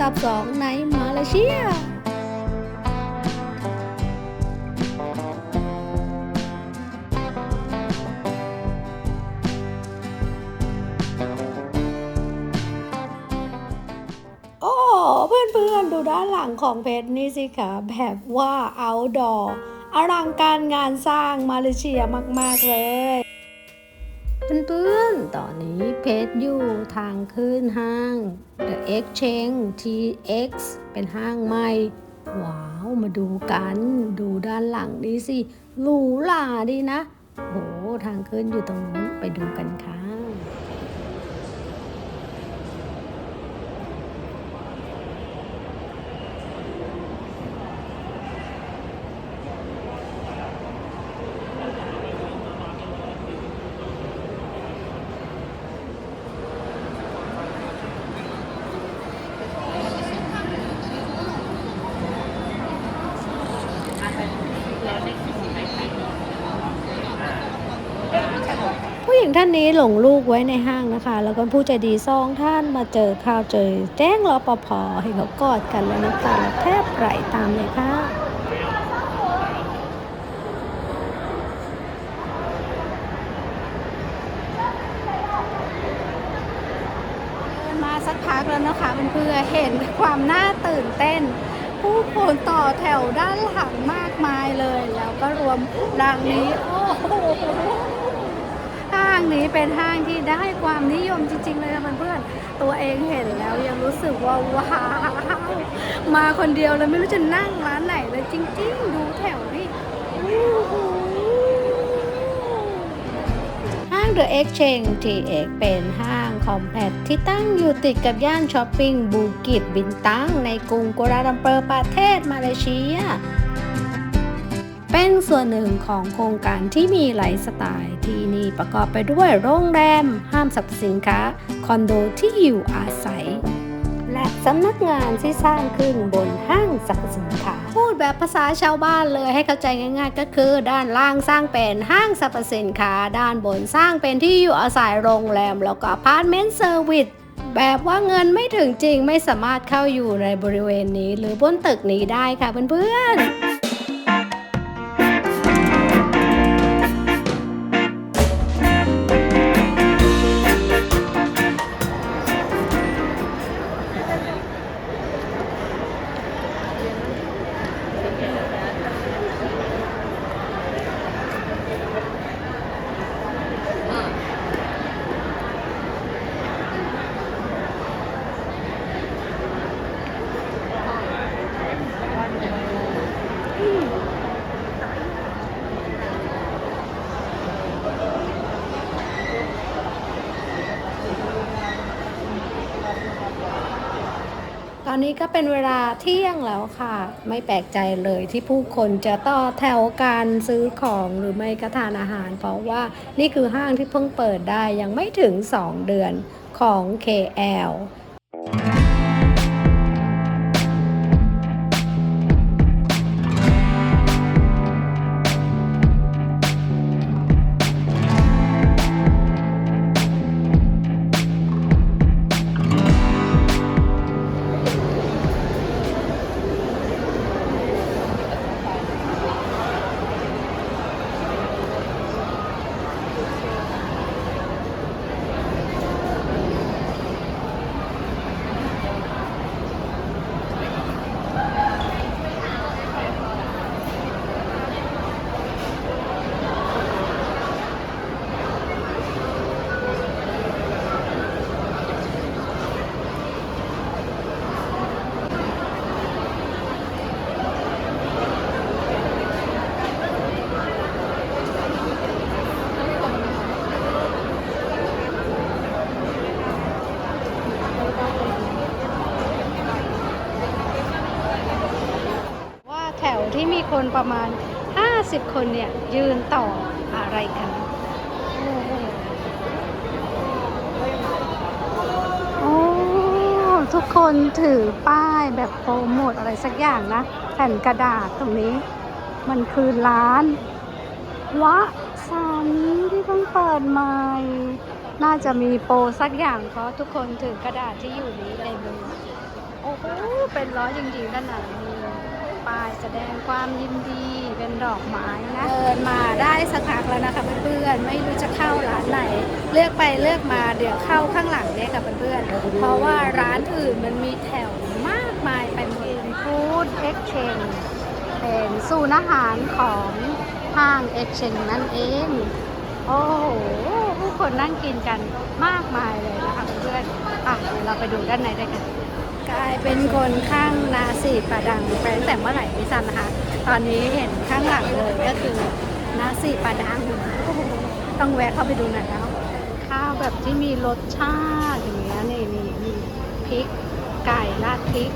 2ในมาเลเซียโอ้เพื่อนๆ ดูด้านหลังของเพชรนี่สิคะแบบว่า outdoor อลังการงานสร้างมาเลเซียมาก ๆ เลย เพื่อนๆ ตอนนี้เพจอยู่ทางขึ้นห้าง The Exchange TX เป็นห้างใหม่ ว้าว มาดูกัน ดูด้านหลังนี่สิ หรูหราดีนะ โห ทางขึ้นอยู่ตรงนู้น ไปดูกันค่ะ ผู้ห ญิงท่านนี้หลงลูกไว้ในห้างนะคะ แล้วก็ผู้ใจดีสองท่านมาเจอข่าวเจอ แจ้งรอปภให้เขากอดกันแล้วน้ำตาแทบไหลตามเลยค่ะมาสักพักแล้วนะคะเพื่อเห็นความน่าตื่นเต้น ผู้คนต่อแถวด้านหลังมากมายเลย แล้วก็รวมดังนี้ โอ้โหห้างนี้เป็นห้างที่ได้ความนิยมจริง ๆ เลยนะเพื่อนๆตัวเองเห็นแล้วยังรู้สึกว่าว้าวมาคนเดียวเลยไม่รู้จะนั่งร้านไหนเลยจริง ๆ ดูแถวนี้ห้าง The Exchange TX เป็นห้างคอมแพคที่ตั้งอยู่ติดกับย่านช้อปปิ้งบูกิตบินตังในกรุงกัวลาลัมเปอร์ประเทศมาเลเซีย เป็นส่วนหนึ่งของโครงการที่มีหลายสไตล์ที่นี่ประกอบไปด้วยโรงแรม ห้างสรรพสินค้า คอนโดที่อยู่อาศัย และสำนักงานที่สร้างขึ้นบนห้างสรรพสินค้า พูดแบบภาษาชาวบ้านเลยให้เข้าใจง่าย ๆ ก็คือ ด้านล่างสร้างเป็นห้างสรรพสินค้า ด้านบนสร้างเป็นที่อยู่อาศัยโรงแรม แล้วก็พาร์ตเมนต์เซอร์วิสแบบว่าเงินไม่ถึงจริงไม่สามารถเข้าอยู่ในบริเวณนี้ หรือบนตึกนี้ได้ค่ะเพื่อนๆ อนนี้ก็เป็นเวลาเที่ยงแล้วค่ะ ไม่แปลกใจเลยที่ผู้คนจะต่อแถวการซื้อของหรือไม่ก็ทานอาหาร เพราะว่านี่คือห้างที่เพิ่งเปิดได้ยังไม่ถึง 2 เดือนของ KL ที่มีคนประมาณ 50 คนเนี่ย ยืนต่ออะไรกันโอ้ทุกคนถือป้ายแบบโปรโมทอะไรสักอย่างนะ แผ่นกระดาษตรงนี้ มันคือร้าน วะสันที่เพิ่งเปิดใหม่ น่าจะมีโปรสักอย่างเพราะทุกคนถือกระดาษที่อยู่นี้ในมือโอ้โหเป็นร้อยจริงๆด้านหลังมี ป้ายแสดงความยินดีเป็นดอกไม้นะเดินมาได้สักพักแล้วนะคะเพื่อนๆไม่รู้จะเข้าร้านไหน เลือกไปเลือกมาเดี๋ยวเข้าข้างหลังเนี่ยค่ะเพื่อนๆเพราะว่าร้านอื่นมันมีแถวมากมายไปหมดฟู้ดเอ็กเชนเป็นศูนอาหารของห้างเอ็กเชนนั่นเองโอ้โหผู้คนนั่งกินกันมากมายเลยนะคะเพื่อนๆอะเดี๋ยวเราไปดูด้านในได้กัน กลายเป็นคนข้างนาสีปะดังไปตั้งแต่เมื่อไหร่ไม่ทราบนะคะ ตอนนี้เห็นข้างหลังเลยก็คือนาสีปะดังต้องแวะเข้าไปดูหน่อยแล้ว ข้าวแบบที่มีรสชาติอย่างเงี้ยนี่นี่มีพริกไก่ราดพริก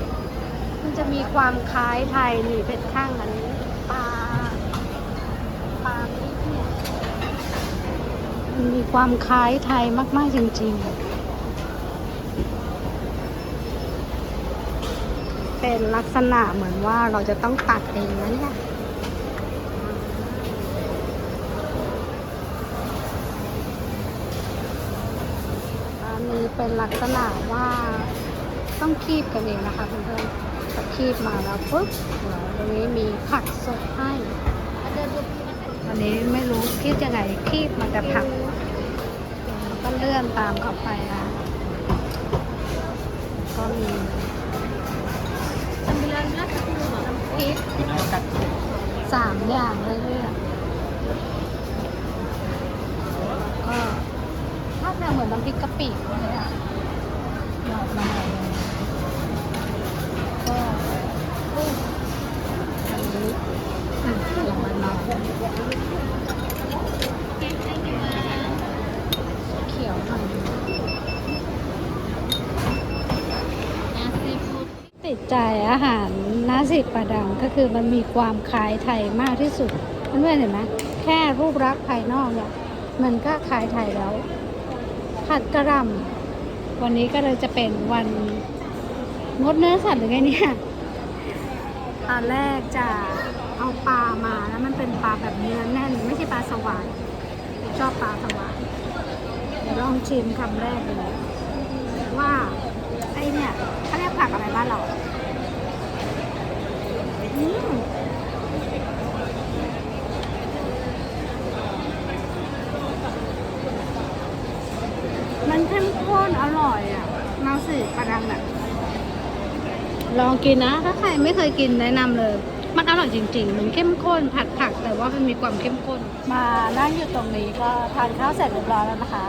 มันจะมีความคล้ายไทยนี่เป็นข้างอันนี้ปลาปลาพริกเนี่ยมันมีความคล้ายไทยมาก ๆ จริง ๆ เป็นลักษณะเหมือนว่าเราจะต้องตัดเองนะเนี่ยอันนี้เป็นลักษณะว่าต้องคีบกันเองนะคะเพื่อนๆพอคีบมาแล้วปุ๊บตรงนี้มีผักสดให้วันนี้ไม่รู้คีบยังไงคีบมันจะผักแล้วก็เลื่อนตามเข้าไปนะก็มี พริกสามอย่างเลยเลยอะก็ถ้าจะเหมือนน้ำพริกกะปิเลยอะหยอดมาหน่อยนึงก็อันนี้อะลงมาหน่อยเขียวหน่อยนึงติดใจอาหาราสิปะดังก็คือมันมีความคล้ายไทยมากที่สุดเพื่อนๆเห็นไหมแค่รูปลักษณ์ภายนอกเนี่ย มันก็คล้ายไทยแล้ว ผัดกระหลำวันนี้ก็เลยจะเป็นวันงดเนื้อสัตว์หรือไงเนี่ยตอนแรกจะเอาปลามาแล้วมันเป็นปลาแบบเนื้อแน่นไม่ใช่ปลาสวายชอบปลาสวายเดี๋ยวลองชิมคำแรกดูว่าไอเนี่ยเขาเรียกผักอะไรบ้านเราอืมมันเข้มข้นอร่อยอะมาสิ ปลาดังแบบลองกินนะ ถ้าใครไม่เคยกินแนะนำเลย มันอร่อยจริงๆ มันเข้มข้นผัดผักแต่ว่ามันมีความเข้มข้น มานั่งอยู่ตรงนี้ก็ทานข้าวเสร็จเรียบร้อยแล้วนะคะ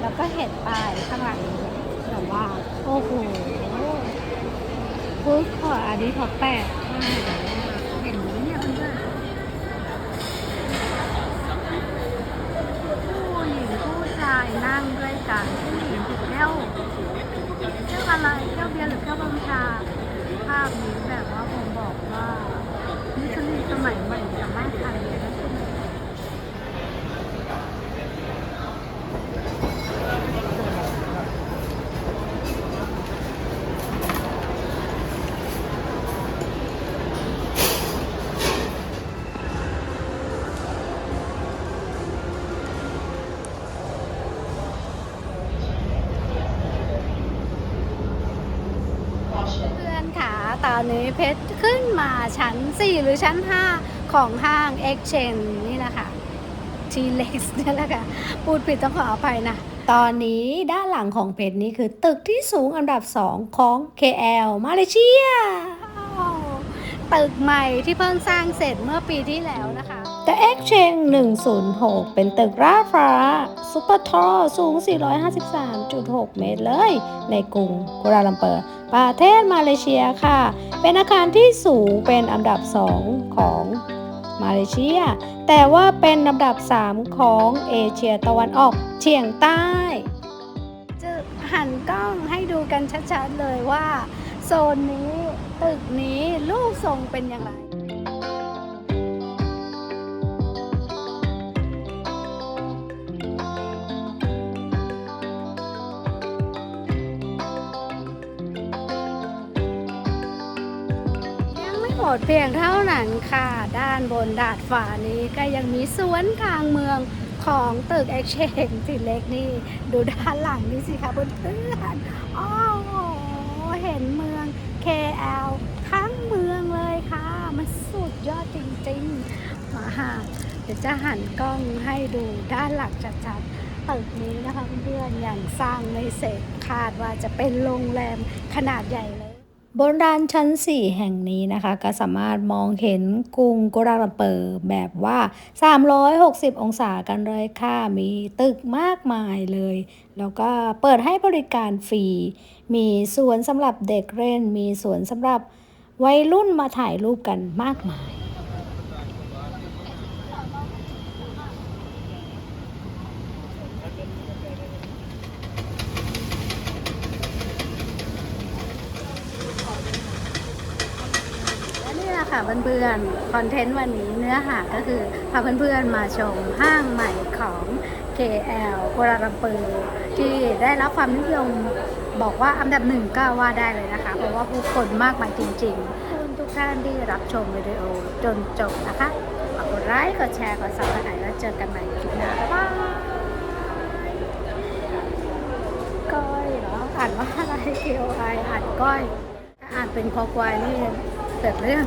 แล้วก็เห็นป้ายข้างหลังแบบว่า โอ้โหฟู้ดคอร์ทอันนี้พอแปดเห็นไหมเนี่ยเพื่อนๆผู้หญิงผู้ชายนั่งด้วยกันผู้หญิงถือแก้วแก้ว อะไรแก้วเบียร์หรือแก้วบำชาภาพนี้ ตอนนี้เพชรขึ้นมาชั้น 4 หรือชั้น 5 ของห้าง Exchange นี่แหละค่ะทีเล็กนี่แหละค่ะพูดผิดต้องขออภัยนะ ตอนนี้ด้านหลังของเพชรนี้คือตึกที่สูงอันดับ 2 ของ KL มาเลเซียอ้าวตึกใหม่ที่เพิ่งสร้างเสร็จเมื่อปีที่แล้วนะคะแต่ Exchange 106 เป็นตึกราดฟ้าซุปเปอร์ทอสูง 453.6 เมตรเลย ในกรุงกัวลาลัมเปอร์ ประเทศมาเลเซียค่ะ เป็นอาคารที่สูงเป็นอันดับ 2 ของมาเลเซีย แต่ว่าเป็นลำดับ 3 ของเอเชียตะวันออกเฉียงใต้จะหันกล้องให้ดูกันชัดๆเลยว่า โซนนี้ตึกนี้รูปทรงเป็นอย่างไร ดเพียงเท่านั้นค่ะ ด้านบนดาดฟ้านี้ก็ยังมีสวนกลางเมืองของตึก Exchange ที่เล็กนี่ ดูด้านหลังนี่สิคะเพื่อนๆโอ้โห เห็นเมือง KL ทั้งเมืองเลยค่ะ มันสุดยอดจริงๆ มาหาเดี๋ยวจะหันกล้องให้ดูด้านหลังชัดๆตึกนี้นะคะเพื่อนๆยังสร้างไม่เสร็จคาดว่าจะเป็นโรงแรมขนาดใหญ่เลย บนร้านชั้น 4 แห่งนี้นะคะ ก็สามารถมองเห็นกรุงกัวลาลัมเปอร์แบบว่า 360 องศากันเลยค่ะ มีตึกมากมายเลย แล้วก็เปิดให้บริการฟรี มีสวนสำหรับเด็กเล่น มีสวนสำหรับวัยรุ่นมาถ่ายรูปกันมากมาย และนี่แหละ ค่ะเพื่อนๆ คอนเทนต์วันนี้เนื้อหาก็คือพาเพื่อนๆมาชมห้างใหม่ของ KL กัวลาลัมเปอร์ที่ได้รับความนิยมบอกว่าอันดับหนึ่งก็ว่าได้เลยนะคะ เพราะว่าผู้คนมากมายจริงๆคุณทุกท่านที่รับชมวิดีโอจนจบนะคะฝากกดไลค์กดแชร์กดซับสไครต์แล้วเจอกันใหม่คลิปหน้าบ๊ายบายก้อยเหรออ่านว่าอะไร K O I อ่านก้อย อ่านเป็นคอควายนี่ เกิดเรื่อง